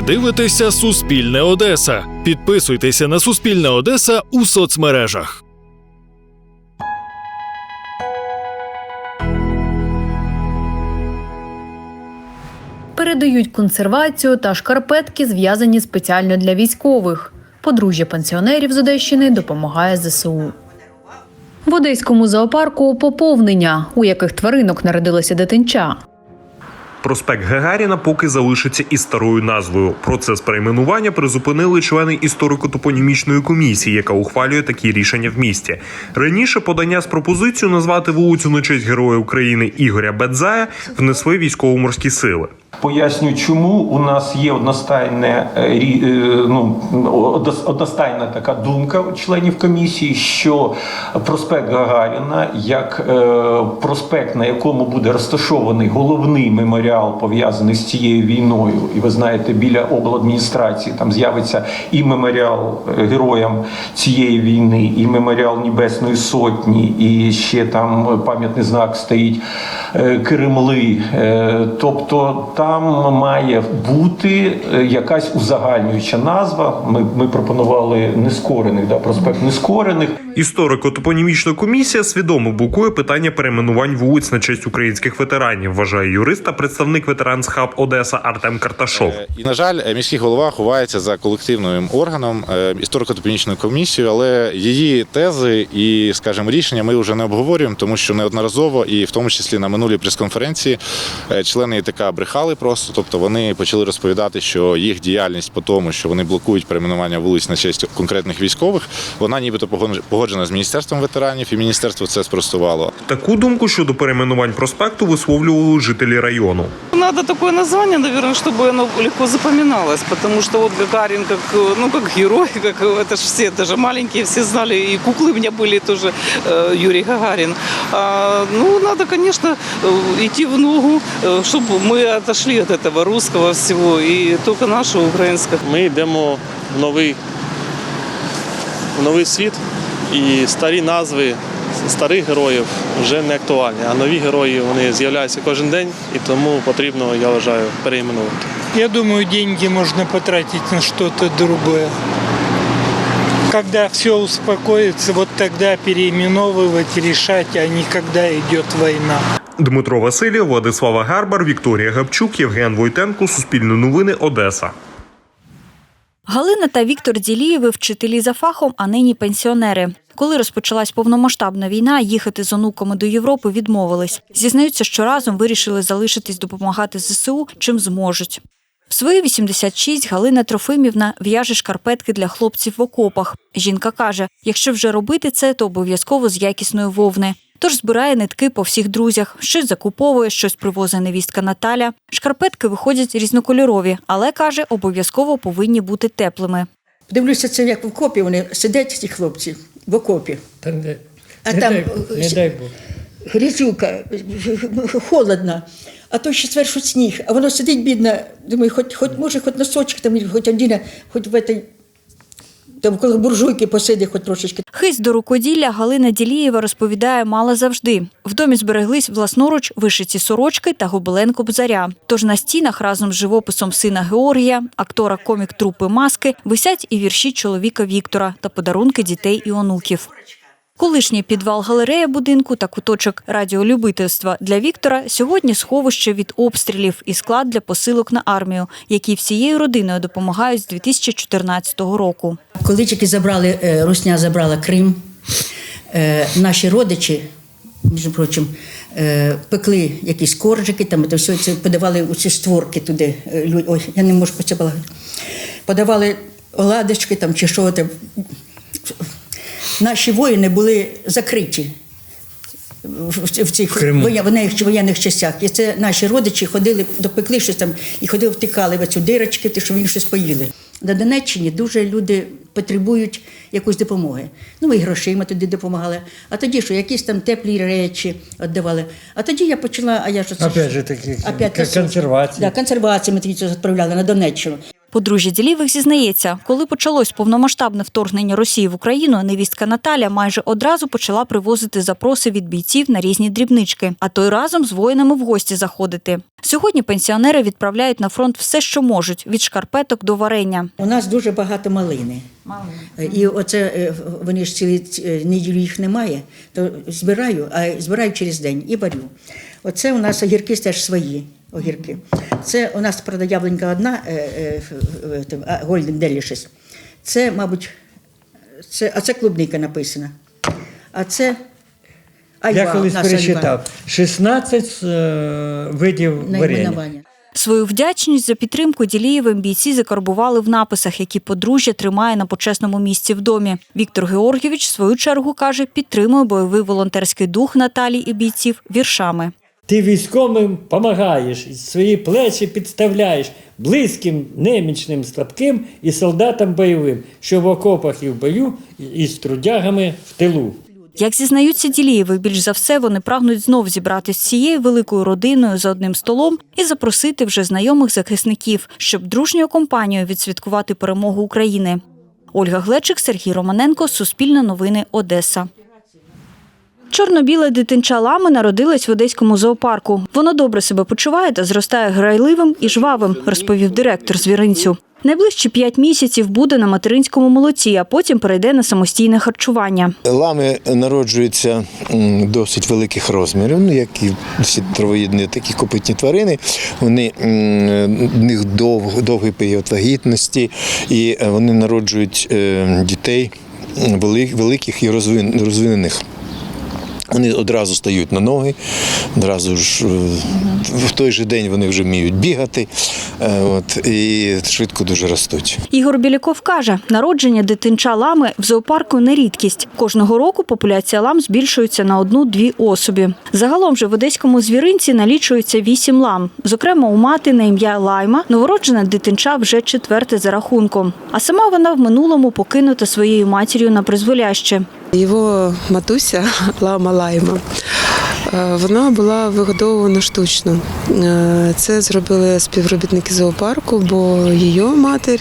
Ви дивитеся Суспільне Одеса. Підписуйтеся на Суспільне Одеса у соцмережах. Передають консервацію та шкарпетки, зв'язані спеціально для військових. Подружжя пенсіонерів з Одещини допомагає ЗСУ. В одеському зоопарку поповнення, у яких тваринок народилося дитинча. Проспект Гагаріна поки залишиться із старою назвою. Процес перейменування призупинили члени історико-топонімічної комісії, яка ухвалює такі рішення в місті. Раніше подання з пропозицією назвати вулицю на честь Героя України Ігоря Бедзая внесли військово-морські сили. Поясню, чому у нас є одностайне е, е, ну, одностайна така думка у членів комісії, що проспект Гагаріна, як е, проспект, на якому буде розташований головний меморіал, пов'язаний з цією війною, і ви знаєте, біля обладміністрації там з'явиться і меморіал героям цієї війни, і меморіал Небесної Сотні, і ще там пам'ятний знак стоїть Кремли. Тобто там має бути е, якась узагальнююча назва. Ми, ми пропонували нескорених, да, проспект нескорених. Історико-топонімічна комісія свідомо блокує питання перейменувань вулиць на честь українських ветеранів, вважає юрист та представник ветеранс хаб Одеса Артем Карташов. Е, І на жаль, е, міський голова ховається за колективним органом е, історико-топонічною комісією, але її тези і, скажімо, рішення ми вже не обговорюємо, тому що неодноразово, і в тому числі на минулій прес-конференції, члени ІТК брехали просто. Тобто вони почали розповідати, що їх діяльність по тому, що вони блокують перейменування вулиць на честь конкретних військових, вона нібито погон- погоджена з міністерством ветеранів, і міністерство це спростувало. Таку думку щодо перейменувань проспекту висловлювали жителі району. Надо такое название, наверное, чтобы оно легко запоминалось, потому что вот Гагарин как, э, ну, как герой, как э, это ж все, даже маленькие все знали, и куклы у меня были тоже, э, Юрий Гагарин. А, ну, надо, конечно, э, идти в ногу, э, чтобы мы отошли от этого русского всего, и только наше украинское. Ми йдемо в новий, в новий світ, і старі назви старих героїв вже не актуальні, а нові герої вони з'являються кожен день, і тому потрібно, я вважаю, переіменувати. Я думаю, деньги можно потратить на что-то другое. Когда все успокоится, вот тогда переименовывать, решать, а не когда идет война. Дмитро Васильєв, Владислава Гарбар, Вікторія Гапчук, Євген Войтенко, Суспільне новини, Одеса. Галина та Віктор Ділієви вчителі за фахом, а нині пенсіонери. Коли розпочалась повномасштабна війна, їхати з онуками до Європи відмовились. Зізнаються, що разом вирішили залишитись допомагати ЗСУ, чим зможуть. В свої 86 Галина Трофимівна в'яже шкарпетки для хлопців в окопах. Жінка каже, якщо вже робити це, то обов'язково з якісної вовни. Тож збирає нитки по всіх друзях, щось закуповує, щось привозить невістка Наталя. Шкарпетки виходять різнокольорові, але каже, обов'язково повинні бути теплими. Дивлюся, це як в окопі вони сидять ці хлопці в окопі. Та не, А не там дай, не дай Бог. грязюка, холодно, а то ще зверху сніг, а воно сидить бідно. Думаю, хоч, хоч може, хоч носочок, там, хоч один, хоч в этой, там коли буржуйки посидять хоч трошечки. Хись до рукоділля Галина Ділієва розповідає, мала завжди. В домі збереглись власноруч вишиті сорочки та гобелен кобзаря. Тож на стінах разом з живописом сина Георгія, актора комік трупи маски, висять і вірші чоловіка Віктора та подарунки дітей і онуків. Колишній підвал галерея будинку та куточок радіолюбительства для Віктора сьогодні сховище від обстрілів і склад для посилок на армію, які всією родиною допомагають з 2014 року. Коли тільки забрали, е, Русня забрала Крим, е, наші родичі, між прочим, е, пекли якісь коржики, там, це все це подавали у ці створки туди. Ой, я не можу про це балакати. Подавали оладочки там чи що там. Наші воїни були закриті. В, в, в цих воя- воєнних, частях. І це наші родичі ходили, допекли щось там і ходили, втикали в цю дирочки, ти, щоб їм щось поїли. На Донеччині дуже люди потребують якоїсь допомоги. Ну, і грошима туди допомагали. А тоді що, якісь там теплі речі віддавали. А тоді я почала, а я ж Опять же таки, Опять как консервации. Да, консервації ми тоді відправляли на Донеччину. Подружжя Ділівих зізнається, коли почалось повномасштабне вторгнення Росії в Україну, невістка Наталя майже одразу почала привозити запроси від бійців на різні дрібнички, а той разом з воїнами в гості заходити. Сьогодні пенсіонери відправляють на фронт все, що можуть від шкарпеток до варення. У нас дуже багато малини. І оце е, вони ж цілі е, неділю їх немає, то збираю, а збираю через день і варю. Оце у нас огірки теж свої огірки. Це у нас правда яблунька одна, е, е, Golden Delicious. Це, мабуть, це, а це клубника написана. А це айва. Я колись перечитав 16 е, видів варення. Свою вдячність за підтримку Ділієвим бійці закарбували в написах, які подружжя тримає на почесному місці в домі. Віктор Георгійович, в свою чергу, каже, підтримує бойовий волонтерський дух Наталії і бійців віршами. Ти військовим допомагаєш, свої плечі підставляєш близьким, немічним, слабким і солдатам бойовим, що в окопах і в бою, і з трудягами в тилу. Як зізнаються Ділієви, більш за все вони прагнуть знов зібратися з цією великою родиною за одним столом і запросити вже знайомих захисників, щоб дружньою компанією відсвяткувати перемогу України. Ольга Глечик, Сергій Романенко, Суспільне новини, Одеса. Чорно-біле дитинча лами народилась в одеському зоопарку. Воно добре себе почуває та зростає грайливим і жвавим, розповів директор звіринцю. Найближчі п'ять місяців буде на материнському молоці, а потім перейде на самостійне харчування. Лами народжуються досить великих розмірів, ну як і всі травоїдні, такі копитні тварини. Вони в них дов, довгий період вагітності, і вони народжують е, дітей великих і розвин- розвинених. Вони одразу стають на ноги, одразу ж е, в той же день вони вже вміють бігати, е, от, і швидко дуже ростуть. Ігор Біляков каже, народження дитинча лами в зоопарку не рідкість. Кожного року популяція лам збільшується на одну-дві особі. Загалом же в одеському звіринці налічується вісім лам. Зокрема, у мати на ім'я Лайма новороджена дитинча вже четверте за рахунком. А сама вона в минулому покинута своєю матір'ю на призволяще. Його матуся лама лайма. е, Вона була вигодована штучно. Е, Це зробили співробітники зоопарку, бо її матір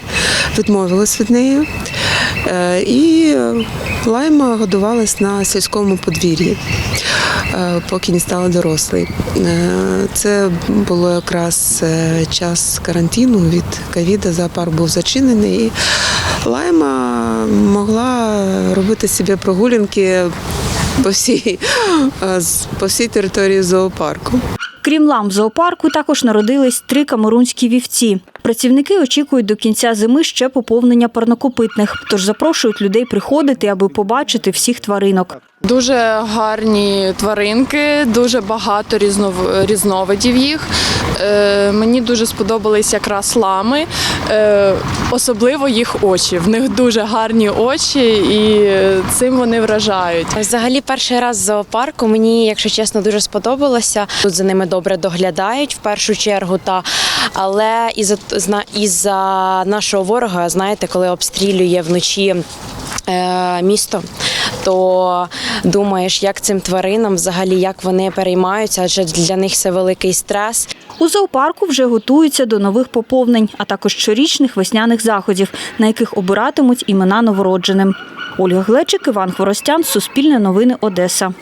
відмовилась від неї. Е, І лайма годувалась на сільському подвір'ї, е, поки не стала дорослою. Е, Це було якраз час карантину від ковіда, зоопарк був зачинений. І лайма могла робити собі прогулянки по всій, по всій території зоопарку. Крім лам зоопарку, також народились три камерунські вівці. Працівники очікують до кінця зими ще поповнення парнокопитних, тож запрошують людей приходити, аби побачити всіх тваринок. Дуже гарні тваринки, дуже багато різнов- різновидів їх. Е, мені дуже сподобались якраз лами, е, особливо їх очі. В них дуже гарні очі, і цим вони вражають. Взагалі, перший раз в зоопарку мені, якщо чесно, дуже сподобалося. Тут за ними добре доглядають в першу чергу. Та але із за із-за нашого ворога, знаєте, коли обстрілює вночі. е, Місто, то думаєш, як цим тваринам взагалі як вони переймаються, адже для них це великий стрес. У зоопарку вже готуються до нових поповнень, а також щорічних весняних заходів, на яких обиратимуть імена новородженим. Ольга Глечик, Іван Хворостян, Суспільне новини, Одеса.